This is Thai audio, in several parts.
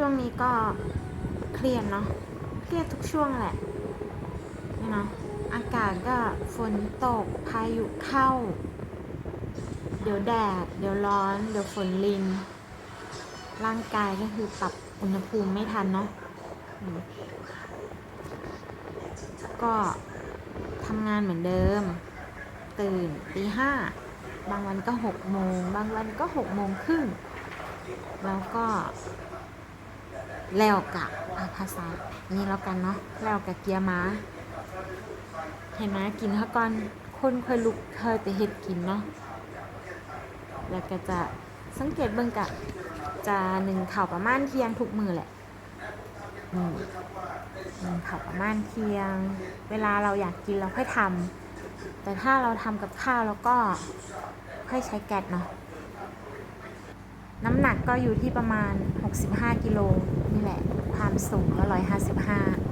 ช่วงนี้ก็เครียดเนาะเครียดทุกช่วงแหละนี่เนาะอากาศก็ฝนตกพายุเข้า เดี๋ยวแดด เดี๋ยวร้อน เดี๋ยวฝนลิน ร่างกายก็คือปรับอุณหภูมิไม่ทันเนาะก็ทำงานเหมือนเดิม ตื่นตีห้าบางวันก็หกโมง บางวันก็หกโมงครึ่งแล้วก็ แล้วกับอะภาษา นี่แล้วกันเนาะแล้วกับเกียร์ม้า เห็นไหมกินข้าวก่อนคนเคยลุกเคยไปเฮ็ดกินเนาะแล้วก็จะสังเกตเบิ่งกะจะหนึ่งข่าวประมาณเที่ยงทุกมือแหละอืมหนึ่งข่าวประมาณเที่ยง เวลาเราอยากกินเราค่อยทำแต่ถ้าเราทำกับข้าวแล้วก็ค่อยใช้แก๊สเนาะ น้ำหนักก็อยู่ที่ประมาณ 65 กิโลนี่แหละ ความสูงก็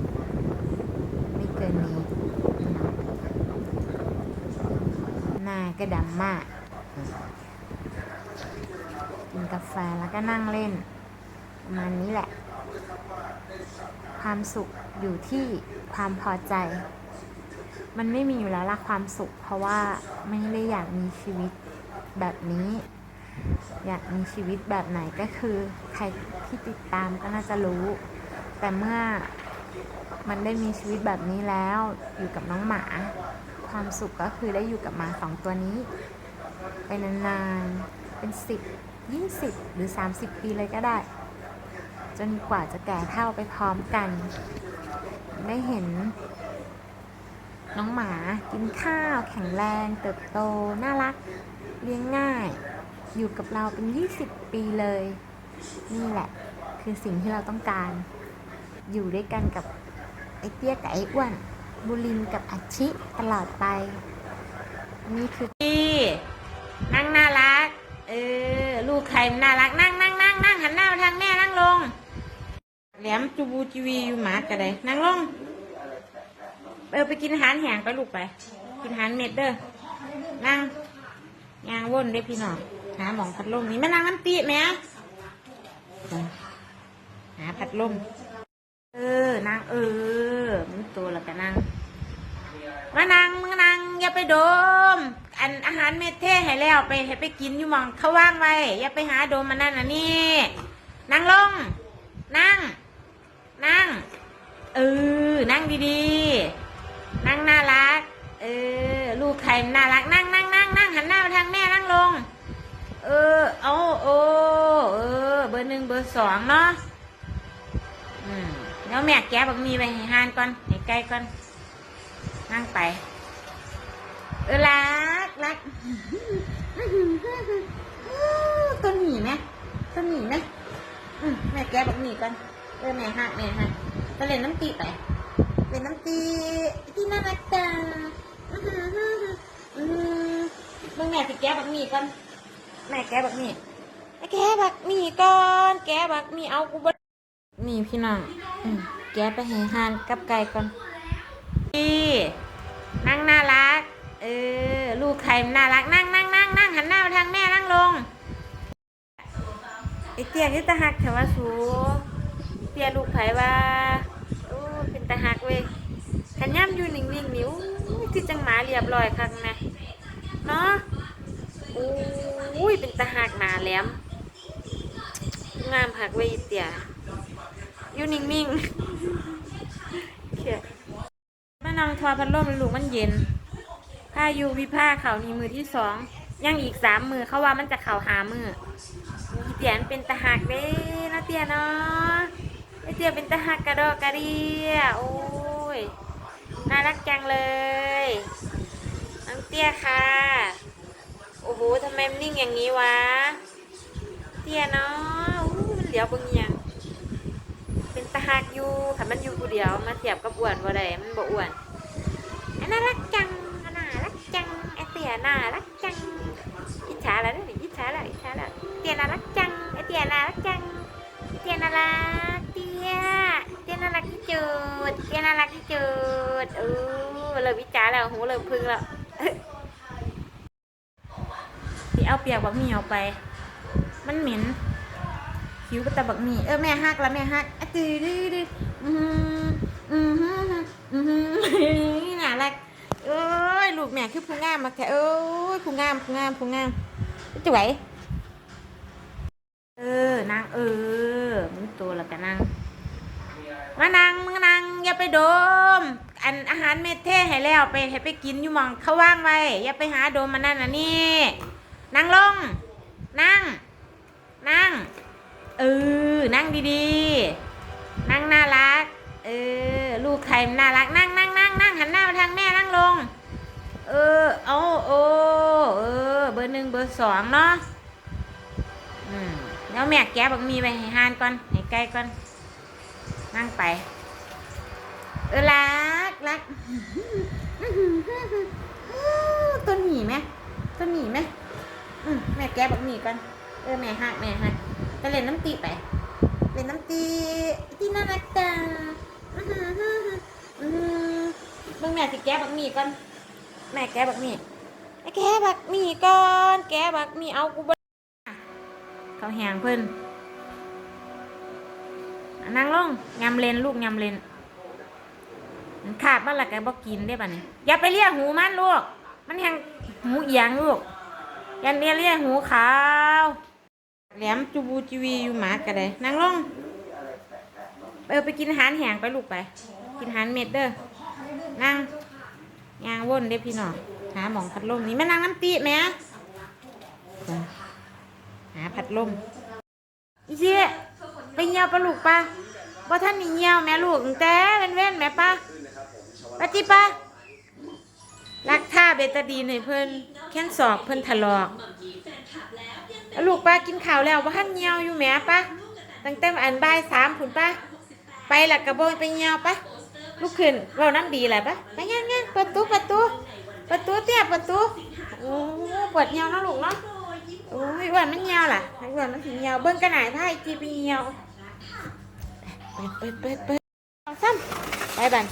155 ไม่เกินนี้หน้าก็ดำมาก กินกาแฟแล้วก็นั่งเล่น ประมาณนี้แหละ ความสุขอยู่ที่ความพอใจ มันไม่มีอยู่แล้วละความสุข เพราะว่าไม่ได้อยากมีชีวิตแบบนี้ อยากมีชีวิตแบบไหนก็คือใครที่ติดตามก็น่าจะรู้ แต่เมื่อมันได้มีชีวิตแบบนี้แล้วอยู่กับน้องหมา ความสุขก็คือได้อยู่กับหมาสองตัวนี้ ไปนานๆ เป็นสิบยี่สิบหรือสามสิบปีเลยก็ได้ จนกว่าจะแก่เท่าไปพร้อมกัน ได้เห็น น้องหมากินข้าวแข็งแรง เติบโต น่ารัก เลี้ยงง่าย อยู่กับเราเป็น 20 ปีเลย นี่แหละ คือสิ่งที่เราต้องการ อยู่ด้วยกันกับไอ้เตี้ยกับไอ้อ้วน บุรินกับอาชิตลอดไป นี่คือพี่นั่งน่ารัก เออ ลูกใครมันน่ารัก นั่งนั่งนั่งนั่งหันหน้ามาทางแม่นั่งลง แหลมจูบูจีวีอยู่หมากระไดนั่งลง เออไปกินอาหารแห้งไปลูกไป กินอาหารเม็ดเด้อ นั่งยางว่นเด้พี่น้อง หาหมองพัดลมนี่แม่นั่งน้ำปีแม่หาพัดลมเออนั่งเออมันตัวล้วก็นั่งมานั่งมานั่งอย่าไปดม อันอาหารเม็ดเท่ให้แล้วไปให้ไปกินอยู่มองเขาว่างไว้ อย่าไปหาดมมันนั่นน่ะนี่นั่งลงนั่ง นั่งเออนั่งดีๆ นั่งน่ารัก เออลูกใครมันน่ารัก นั่งนั่งนั่งนั่งหันหน้ามาทางแม่นั่งลง เออ เอาโอเออ เบอร์หนึ่งเบอร์สองเนาะอืมแล้วแม่แกะบักมีไปให้หานก่อนให้ไกลก่อนนั่งไป เออรักรักตัวหนีไหมตัวหนีไหมอืมแม่แกะบักหนีก่อนเออแม่หักแม่หักไปเล่นน้ำตีไปเล่นน้ำตีที่น่ารักจังอื้อหือหือหืออืมเมื่อแม่สิแกะบักหมีก่อน แม่แกะบักหมีแม่แกะบักหมีก่อน แกะบักหมีเอากูบ่นี่พี่น้องอืมแกะไปให้หานกับไก่ก่อนพี่นั่งน่ารัก เออ ลูกใครมันน่ารัก นั่งนั่งนั่งนั่งหันหน้ามาทางแม่นั่งลงไอเตี้ยคือตาหักแถวว่าสูเตี้ยลูกไผว่าโอ้เป็นตาหักเว้ยขันย่ำอยู่นิ่งๆนิ้วคือจังหมาเรียบร้อยครั้งนะเนาะโอ้้ยเป็นตาหักหนาแหลมงามหักเว้ยเตียอยู่นิ่งๆเขียมานางทอพัดลมลูกมันเย็นผ้ายูวิผ้าเขานี่มือที่สองยังอีกสามมือเขาว่ามันจะเข่าหามือเตียนเป็นตะหักเด้นะเตียเนาะเตียเป็นตะหักกระดอกกระเดียโอ้ยน่ารักจังเลยน้องเตี้ยค่ะ โอ้โหทำไมมันนิ่งอย่างนี้วะเตี้ยเนาะมันเหลียวเบางอย่างเป็นตาหักอยู่ค่ะมันอยู่ผู้เดียวมาเทียบกับอ้วนบ่ได้มันบ่อ้วนอันน่ารักจังอันน่ารักจังไอเตี้ยน่ารักจังอิจฉาแล้วนี่อิจฉาแล้วอิจฉาแล้วเตี้ยน่ารักจังไอเตี้ยน่ารักจังเตี้ยน่ารักเตี้ยเตี้ยน่ารักที่จุดเตี้ยน่ารักที่จุดเออเริ่มวิจารแล้วหูเริ่มพึ่งแล้ว พี่ เอาเปียกบักหมี่ออกไป มันเหม็นคิ้วก็ตะบักหมี่เออแม่ฮักแล้วแม่ฮักอะดื้อดื้อดื้ออืมอืมอืมน่ารักเอ้ยลูกแม่คือผู้งามมาแค่เอ้ยผู้งามผู้งามผู้งามจะไหวเออนางเออมึงตัวล้วกันนางมานั่งมึงนั่งอย่าไปดม อันอาหารเม็ดเทให้แล้วไปให้ไปกินอยู่มองเขาว่างไว้อย่าไปหาดมมันนั่นน่ะนี่ นั่งลง นั่ง นั่ง เออ นั่งดีๆ นั่งน่ารัก เออ ลูกใครน่ารัก นั่งนั่งนั่งนั่งหันหน้ามาทางแม่นั่งลง เออ เอาโอ้เออ เบอร์หนึ่งเบอร์สองเนาะ อืมแล้วแม่แกะบักมีไปให้หานก่อน ให้ไก่ก่อน นั่งไป เออรักรักต้นหมีไหมต้นหมีไหม อืมแม่แกะบักหมีก่อนเออแม่หักแม่หักไปเล่นน้ำตีไปเล่นน้ำตีที่น่ารักจังอื้อหือหือหืออื้อหือเบิ่งแม่สิแกะบักหมี่ก่อนแม่แกะบักหมี่แม่แกะบักหมี่ก่อนแกะบักหมี่เอากูบ่เขาแหงเพิ่นนั่งลงยำเลนลูกยำเลนมันขาดมาและแกบ่กินได้ป่ะเนี่ยอย่าไปเรียกหูมันลูก มันแหงหูเอียงลูก ยันเรียเรียหูขาว แหลมจูบูจีวีอยู่หมากระไดนั่งลงเออไปกินอาหารแห้งไปลูกไป กินอาหารเม็ดเด้อนั่งยางวนเด้พี่น้องหาหมองพัดลมนี่แม่นั่งน้ำตีแม่หาพัดลมอีเจี๊ยไปเหี่ยวปลาลูกปะบ่ท่านนี่เหี่ยวแม่ลูกแต่เว้นเว้นแม่ปะปะจิปะรักท่าเบตาดีหนให้เพิ่น ค้นสอบเพิ่นถลอกลูกป้ากินข้าวแล้วบ่ทันเหี่ยวอยู่แหมป้าตั้งแต่อันบ่ายสามพุ่นป้าไปละกระโบยไปเหี่ยวป้าลุกขึ้นเว้าน้ำดีแหละป้าไปย่างๆประตูประตูประตูเตี้ยประตูโอ้ปวดเหี่ยวเนาะลูกเนาะโอ้ยอ้วนมันเหี่ยวล่ะไอ้อ้วนมันสิเหี่ยวเบิ่งกระหน่ายผ้าอีจีไปเหี่ยวเปิดเปิดเปิดเปิดเอาซ้ำไปบัน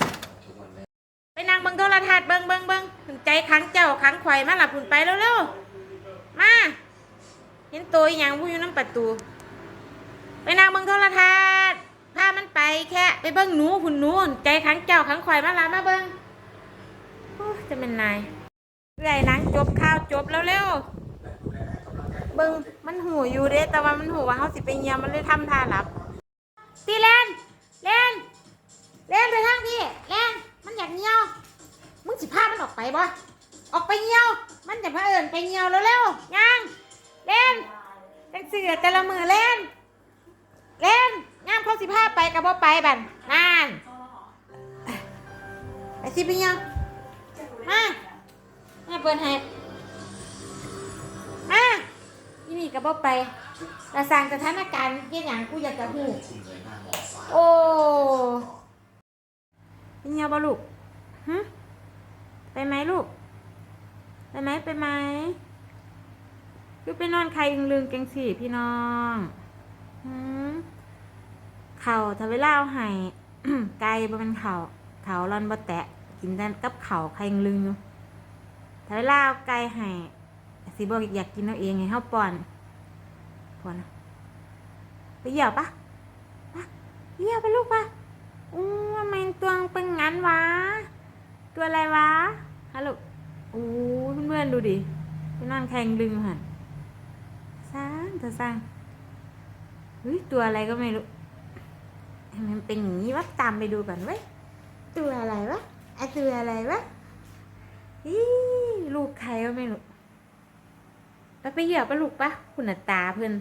ขังเจ้าขังข่อยมาหลับผุนไปเร็วๆ มา เห็นตัวอย่างผู้อยู่น้ำประตู ไปนั่งเบิ่งโทรทัศน์พามันไปแค่ไปเบิ่งหนูผุนหนูใจขังเจ้าขังข่อยมาหลับมาเบิ่งจะเป็นนายเรื่อยหนังจบข่าวจบแล้วเร็วๆเบิ่งมันหูอยู่เด้แต่ว่ามันหูว่าเขาสิไปเงียมมันเลยทำท่าหลับตีแลนแลนเล่นไปทางพี่เล่นมันอยากเงียวมึงสิพามันออกไปบ่ ออกไปเงียว มันจะพาเอิญไปเงียวเร็วๆย่างเล่นเป็นเสือแต่ละมือเล่น เล่นย่างเขาสิพาไปกับบ่ไปบันนานไปสิไปเงียวมาแม่เปิดให้มาที่นี่กับบ่ไปแต่สั่งสถานการณ์เกี่ยงหยังกูอยากจะหูโอ้เป็นไงบ่ลูกฮะไปไหมลูก ไปไหมไปไหมคือไปนอนใครอึงลืงเกงสี่พี่น้องเข่าถ้าเวลาเอาให้ไก่บ่เป็นเข่าเข่าร้อนบ่แตะ กินแต่กับเข่าใครอึงลืงอยู่ถ้าเวลาเอาไก่ให้สิบอกอยากกินเอาเองให้เฮาป้อนป้อนไปเหยียบปะเรียกไปลูกปะอู้ทำไมตัวเป็นงั้นวะ ตัวอะไรวะฮัลโหลอู้ เพื่อนๆดูดิไปนอนแข่งดึงหันสร้างเธอสร้างเฮ้ยตัวอะไรก็ไม่รู้มมันเป็นอย่างนี้วะตามไปดูก่อนเว้ยตัวอะไรวะไอตัวอะไรวะอีลูกใครก็ไม่รู้ไปไปเหยียบปะลูกปะคุณตาเพื่อน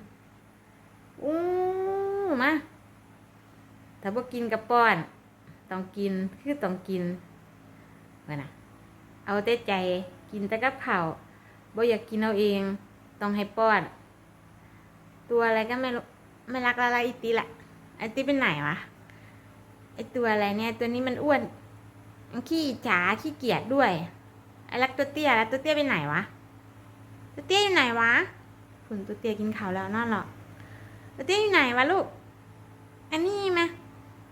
อู้มาถ้าบ่กินกับป้อน ต้องกินคือต้องกินเมื่อนะเอาแต่ใจ กินแต่กับข้าวบ่อยากกินเอาเอง ต้องให้ป้อน ตัวอะไรก็ไม่รู้ไม่รักละลายอีตีละไอตีเป็นไหนวะ ไอตัวอะไรเนี่ย ตัวนี้มันอ้วน ขี้ฉาขี้เกียจด้วย ไอรักตัวเตี้ยแล้วตัวเตี้ยเป็นไหนวะ ตัวเตี้ยอยู่ไหนวะคุณตัวเตี้ยกินข้าวแล้วนั่นหรอตัวเตี้ยอยู่ไหนวะลูก อันนี้ไหม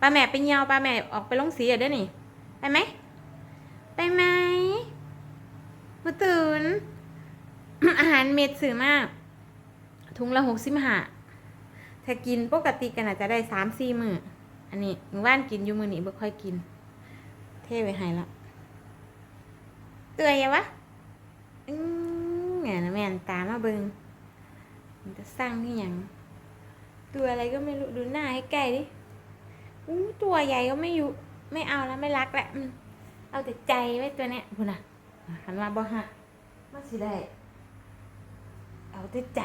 ปลาแม่ไปเหี่ยวปลาแม่ออกไปลงสีอะด้อนี่ ไปไหม ไปไหม ตื่นอาหารเม็ดสื่อมาก ถุงละหกสิบห้าถ้ากินปกติกันอาจจะได้สามสี่มืออันนี้มือว่านกินอยู่มือนี้บ่ค่อยกิน เท่ไว้ให้ละเตือยยังวะอืมแม่นะแม่นตามาเบิงมันจะสร้างที่ยัง ตัวอะไรก็ไม่รู้ ดูหน้าให้ใกล้ดิอู้ตัวใหญ่ก็ไม่อยู่ ไม่เอาแล้วไม่รักแล้วเอาแต่ใจไว้ตัวเนี้ยพูดนะ หันมาบ่หักมาสิได้ เอาแต่ใจ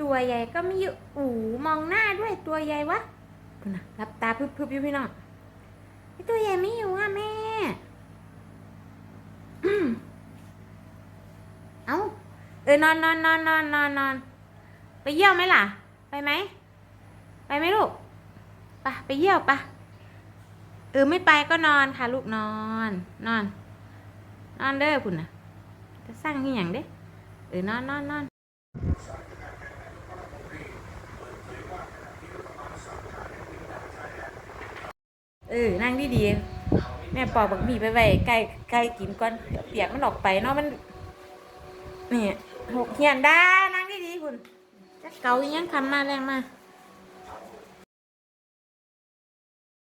ตัวใหญ่ก็ไม่อยู่อูมองหน้าด้วยตัวใหญ่วะพูดนะรับตาพึบๆอยู่พี่น้องไอตัวใหญ่ไม่อยู่อะแม่อืมเอาเออนอนนอนนอนนอนนอนนอนไปเยี่ยวไหมล่ะ ไปไหม ไปไหมลูกไปไปเยี่ยวปะเออไม่ไปก็นอนค่ะ ลูกนอน นอน นอนเด้อคุณนะจะสร้างที่อย่างเด้เออนอนนอนนอนเออนั่งดีดีแม่ปอกบักหมี่ไปไว้ใกล้ใกล้กินก่อนเปียกมันออกไปเนาะมันนี่หกเหียนได้นั่งดีดีคุณจะเกาอีหยังคำมาแรงมา